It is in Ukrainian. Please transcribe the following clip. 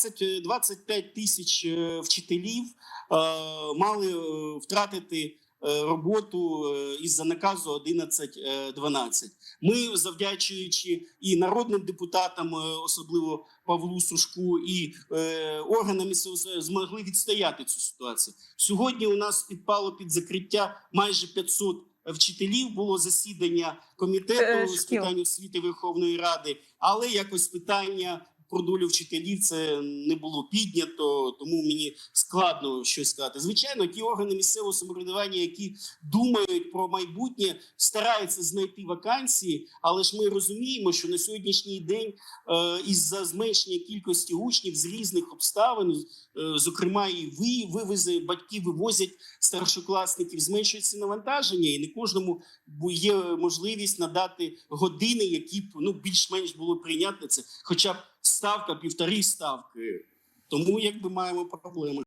20, е, 25 тисяч е, вчителів е, мали втратити роботу із-за наказу 11.12. Ми, завдячуючи і народним депутатам, особливо Павлу Сушку, і органам змогли відстояти цю ситуацію. Сьогодні у нас підпало під закриття майже 500 вчителів. Було засідання комітету з питань освіти Верховної Ради, але якось питання про долю вчителів це не було піднято, тому мені складно щось сказати. Звичайно, ті органи місцевого самоврядування, які думають про майбутнє, стараються знайти вакансії, але ж ми розуміємо, що на сьогоднішній день е, із-за зменшення кількості учнів з різних обставин, е, зокрема, і ви вивези батьки вивозять старшокласників, зменшується навантаження, і не кожному є можливість надати години, які б ну більш-менш було прийнятне це, хоча б ставка, півтори ставки. Тому якби маємо проблеми.